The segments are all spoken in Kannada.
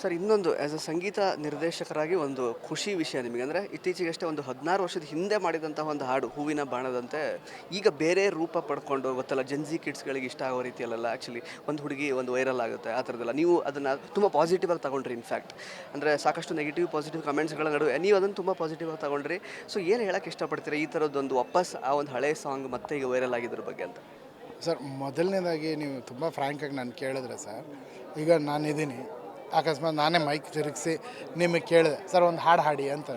ಸರ್, ಇನ್ನೊಂದು ಆ್ಯಸ್ ಅ ಸಂಗೀತ ನಿರ್ದೇಶಕರಾಗಿ ಒಂದು ಖುಷಿ ವಿಷಯ ನಿಮಗೆ. ಅಂದರೆ ಇತ್ತೀಚೆಗಷ್ಟೇ ಒಂದು ಹದಿನಾರು ವರ್ಷದ ಹಿಂದೆ ಮಾಡಿದಂತಹ ಒಂದು ಹಾಡು, ಹೂವಿನ ಬಾಣದಂತೆ, ಈಗ ಬೇರೆ ರೂಪ ಪಡ್ಕೊಂಡು ಗೊತ್ತಲ್ಲ ಜನ್ಜಿ ಕಿಡ್ಸ್ಗಳಿಗೆ ಇಷ್ಟ ಆಗೋ ರೀತಿಯಲ್ಲ ಆ್ಯಕ್ಚುಲಿ ಒಂದು ಹುಡುಗಿ ಒಂದು ವೈರಲ್ ಆಗುತ್ತೆ, ಆ ಥರದ್ದೆಲ್ಲ. ನೀವು ಅದನ್ನು ತುಂಬ ಪಾಸಿಟಿವ್ ಆಗಿ ತಗೊಂಡ್ರಿ ಇನ್ಫ್ಯಾಕ್ಟ್ ಅಂದರೆ ಸಾಕಷ್ಟು ನೆಗೆಟಿವ್ ಪಾಸಿಟಿವ್ ಕಮೆಂಟ್ಸ್ಗಳ ನಡುವೆ, ನೀವು ಅದನ್ನು ತುಂಬ ಪಾಸಿಟಿವ್ ಆಗಿ ತಗೊಂಡ್ರಿ. ಸೊ ಏನು ಹೇಳಕ್ಕೆ ಇಷ್ಟಪಡ್ತೀರಾ ಈ ಥರದ್ದೊಂದು ವಾಪಸ್ ಆ ಒಂದು ಹಳೆ ಸಾಂಗ್ ಮತ್ತೆ ಈಗ ವೈರಲ್ ಆಗಿದ್ರ ಬಗ್ಗೆ ಅಂತ? ಸರ್, ಮೊದಲನೇದಾಗಿ ನೀವು ತುಂಬ ಫ್ರ್ಯಾಂಕಾಗಿ ನಾನು ಕೇಳಿದ್ರೆ ಸರ್, ಈಗ ನಾನಿದ್ದೀನಿ. ಅಕಸ್ಮಾತ್ ನಾನೇ ಮೈಕ್ ತಿರುಗಿಸಿ ನಿಮಗೆ ಕೇಳಿದೆ, ಸರ್, ಒಂದು ಹಾಡು ಹಾಡಿ ಅಂತ.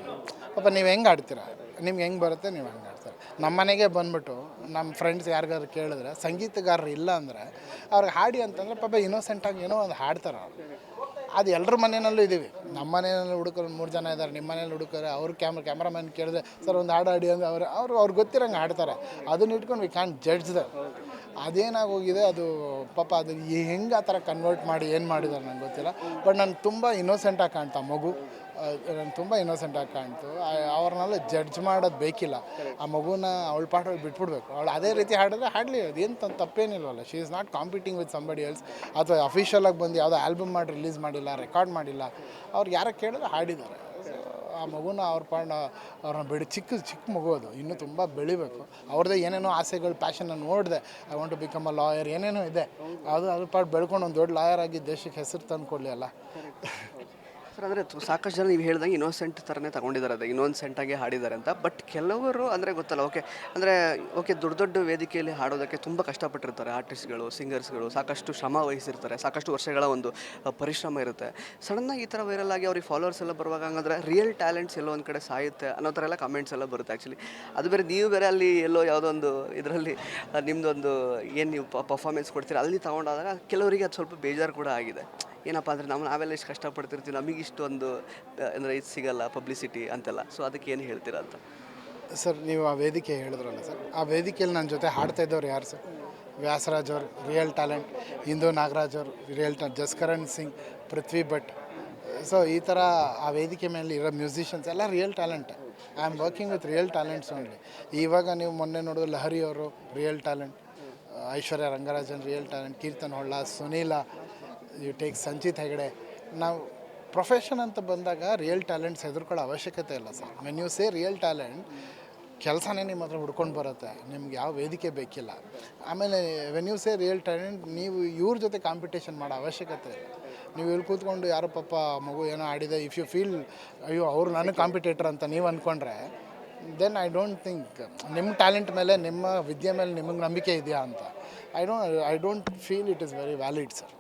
ಪಾಪ, ನೀವು ಹೆಂಗೆ ಹಾಡ್ತೀರಾ? ನಿಮ್ಗೆ ಹೆಂಗೆ ಬರುತ್ತೆ, ನೀವು ಹಂಗೆ ಹಾಡ್ತಾರೆ? ನಮ್ಮ ಮನೆಗೆ ಬಂದ್ಬಿಟ್ಟು ನಮ್ಮ ಫ್ರೆಂಡ್ಸ್ ಯಾರಿಗಾದ್ರು ಕೇಳಿದ್ರೆ, ಸಂಗೀತಗಾರರು ಇಲ್ಲ ಅಂದರೆ ಅವ್ರಿಗೆ ಹಾಡಿ ಅಂತಂದ್ರೆ ಪಾಪ ಇನ್ನೋಸೆಂಟಾಗಿ ಏನೋ ಒಂದು ಹಾಡ್ತಾರೆ ಅವ್ರು. ಅದು ಎಲ್ಲರ ಮನೆಯಲ್ಲೂ ಇದ್ದೀವಿ. ನಮ್ಮ ಮನೆಯಲ್ಲಿ ಹುಡುಕರು ಮೂರು ಜನ ಇದ್ದಾರೆ, ನಿಮ್ಮ ಮನೇಲಿ ಹುಡುಕರು ಅವ್ರ ಕ್ಯಾಮ್ರ ಕ್ಯಾಮ್ರಾಮನ್ ಕೇಳಿದ್ರೆ, ಸರ್, ಒಂದು ಹಾಡು ಹಾಡಿ ಅವರು, ಅವ್ರು ಅವ್ರು ಅವ್ರಿಗೆ ಗೊತ್ತಿರಂಗೆ ಹಾಡ್ತಾರೆ. ಅದನ್ನ ಇಟ್ಕೊಂಡು ವಿ ಕ್ಯಾನ್ ಜಡ್ಜ್ ದ ಅದೇನಾಗೋಗಿದೆ, ಅದು ಪಾಪ, ಅದು ಹೆಂಗೆ ಆ ಥರ ಕನ್ವರ್ಟ್ ಮಾಡಿ ಏನು ಮಾಡಿದ್ದಾರೆ ನಂಗೆ ಗೊತ್ತಿಲ್ಲ. ಬಟ್ ನಾನು ತುಂಬ ಇನ್ನೋಸೆಂಟಾಗಿ ಕಾಣ್ತಾ ಮಗು. ನಾನು ತುಂಬ ಇನ್ನೋಸೆಂಟಾಗಿ ಕಾಣ್ತು. ಆ- ಅವ್ರನ್ನೆಲ್ಲ ಜಡ್ಜ್ ಮಾಡೋದು ಬೇಕಿಲ್ಲ. ಆ ಮಗುನ ಅವಳ ಪಾಠ ಬಿಟ್ಬಿಡ್ಬೇಕು. ಅವಳು ಅದೇ ರೀತಿ ಹಾಡಿದ್ರೆ ಹಾಡಲಿ ಅದೇನು ತಂದು ತಪ್ಪೇನಿಲ್ವಲ್ಲ. She is not competing with somebody else ಅಥವಾ ಅಫಿಷಿಯಲಾಗಿ ಬಂದು ಯಾವುದೋ ಆಲ್ಬಮ್ ಮಾಡಿ ರಿಲೀಸ್ ಮಾಡಿಲ್ಲ ರೆಕಾರ್ಡ್ ಮಾಡಿಲ್ಲ. ಅವ್ರು ಯಾರು ಕೇಳಿದ್ರೆ ಹಾಡಿದ್ದಾರೆ. ಆ ಮಗುನ ಅವ್ರ ಪಾಡ ಅವ್ರನ್ನ ಬಿಡಿ ಚಿಕ್ಕ ಚಿಕ್ಕ ಮಗು ಅದು. ಇನ್ನೂ ತುಂಬ ಬೆಳಿಬೇಕು. ಅವ್ರದ್ದೇ ಏನೇನೋ ಆಸೆಗಳು ಪ್ಯಾಷನ್ನ ನೋಡಿದೆ. I want to become a lawyer ಏನೇನೋ ಇದೆ. ಅದು, ಅದ್ರ ಪಾಡು ಬೆಳ್ಕೊಂಡು ಒಂದು ದೊಡ್ಡ ಲಾಯರ್ ಆಗಿ ದೇಶಕ್ಕೆ ಹೆಸರು ತಂದು ಕೊಡಲಿ ಅಲ್ಲ ಸರ್ ಅಂದರೆ ಸಾಕಷ್ಟು ಜನ ನೀವು ಹೇಳಿದಂಗೆ ಇನ್ನೋಸೆಂಟ್ ಥರನೇ ತಗೊಂಡಿದ್ದಾರೆ ಅದು ಇನ್ನೋಸೆಂಟಾಗಿ ಹಾಡಿದ್ದಾರೆ ಅಂತ. ಬಟ್ ಕೆಲವರು ಅಂದರೆ ಗೊತ್ತಲ್ಲ, ಓಕೆ, ಅಂದರೆ ಓಕೆ, ದೊಡ್ಡ ದೊಡ್ಡ ವೇದಿಕೆಯಲ್ಲಿ ಹಾಡೋದಕ್ಕೆ ತುಂಬ ಕಷ್ಟಪಟ್ಟಿರ್ತಾರೆ ಆರ್ಟಿಸ್ಟ್ಗಳು ಸಿಂಗರ್ಸ್ಗಳು ಸಾಕಷ್ಟು ಶ್ರಮ ವಹಿಸಿರ್ತಾರೆ, ಸಾಕಷ್ಟು ವರ್ಷಗಳ ಒಂದು ಪರಿಶ್ರಮ ಇರುತ್ತೆ. ಸಡನ್ನಾಗಿ ಈ ಥರ ವೈರಲ್ ಆಗಿ ಅವ್ರಿಗೆ ಫಾಲೋವರ್ಸ್ ಎಲ್ಲ ಬರುವಾಗ ಹಂಗಂದ್ರೆ ರಿಯಲ್ ಟ್ಯಾಲೆಂಟ್ಸ್ ಎಲ್ಲೋ ಒಂದು ಕಡೆ ಸಾಯುತ್ತೆ ಅನ್ನೋ ಥರ ಎಲ್ಲ ಕಮೆಂಟ್ಸ್ ಎಲ್ಲ ಬರುತ್ತೆ ಆ್ಯಕ್ಚುಲಿ ಅದು ಬೇರೆ ನೀವು ಬೇರೆ ಅಲ್ಲಿ ಎಲ್ಲೋ ಯಾವುದೋ ಒಂದು ಇದರಲ್ಲಿ ನಿಮ್ಮದೊಂದು ಏನು ನೀವು ಪರ್ಫಾರ್ಮೆನ್ಸ್ ಕೊಡ್ತೀರ, ಅಲ್ಲಿ ತೊಗೊಂಡಾದಾಗ ಕೆಲವರಿಗೆ ಅದು ಸ್ವಲ್ಪ ಬೇಜಾರು ಕೂಡ ಆಗಿದೆ. ಏನಪ್ಪ ಅಂದರೆ ನಾವು ನಾವೆಲ್ಲ ಇಷ್ಟು ಕಷ್ಟಪಡ್ತಿರ್ತೀವಿ, ನಮಗೆ ಇಷ್ಟೊಂದು ಅಂದರೆ ಇದು ಸಿಗಲ್ಲ ಪಬ್ಲಿಸಿಟಿ ಅಂತೆಲ್ಲ. ಸೊ ಅದಕ್ಕೆ ಏನು ಹೇಳ್ತೀರಾ ಅಂತ? ಸರ್, ನೀವು ಆ ವೇದಿಕೆ ಹೇಳಿದ್ರಲ್ಲ ಸರ್, ಆ ವೇದಿಕೆಯಲ್ಲಿ ನನ್ನ ಜೊತೆ ಹಾಡ್ತಾ ಇದ್ದವ್ರು ಯಾರು ಸರ್? ವ್ಯಾಸರಾಜ್ ಅವರು ರಿಯಲ್ ಟ್ಯಾಲೆಂಟ್ ಇಂದು ನಾಗರಾಜ್ ಅವರು real talent Jaskaran Singh, Prithvi Bhat. So ಈ ಥರ ಆ ವೇದಿಕೆ ಮೇಲೆ ಇರೋ ಮ್ಯೂಸಿಷಿಯನ್ಸ್ ಎಲ್ಲ real talent I am working with real talents only ಇವಾಗ ನೀವು ಮೊನ್ನೆ ನೋಡಿದ್ರೆ ಲಹರಿ ಅವರು real talent Aishwarya Rangarajan real talent Keerthan Holla, Sunil you take Sanchit Hegde ನಾವು ಪ್ರೊಫೆಷನ್ ಅಂತ ಬಂದಾಗ ರಿಯಲ್ ಟ್ಯಾಲೆಂಟ್ಸ್ ಹೆದರ್ಕೊಳ್ಳೋ ಅವಶ್ಯಕತೆ ಇಲ್ಲ sir. When you say real talent ಕೆಲಸನೇ ನಿಮ್ಮ ಹತ್ರ ಹುಡ್ಕೊಂಡು ಬರುತ್ತೆ. ನಿಮ್ಗೆ ಯಾವ ವೇದಿಕೆ ಬೇಕಿಲ್ಲ. ಆಮೇಲೆ when you say real talent ನೀವು ಇವ್ರ ಜೊತೆ ಕಾಂಪಿಟೇಷನ್ ಮಾಡೋ ಅವಶ್ಯಕತೆ ಇಲ್ಲ. ನೀವು ಇಲ್ಲಿ ಕೂತ್ಕೊಂಡು ಯಾರೋ ಪಾಪ ಮಗು ಏನೋ ಆಡಿದೆ ಇಫ್ ಯು ಫೀಲ್ ಅಯ್ಯೋ, ಅವ್ರು ನನಗೆ ಕಾಂಪಿಟೇಟರ್ ಅಂತ ನೀವು ಅಂದ್ಕೊಂಡ್ರೆ ದೆನ್ ಐ ಡೋಂಟ್ ಥಿಂಕ್ ನಿಮ್ಮ ಟ್ಯಾಲೆಂಟ್ ಮೇಲೆ, ನಿಮ್ಮ ವಿದ್ಯೆ ಮೇಲೆ ನಿಮಗೆ ನಂಬಿಕೆ ಇದೆಯಾ ಅಂತ. I don't I don't feel it is very valid sir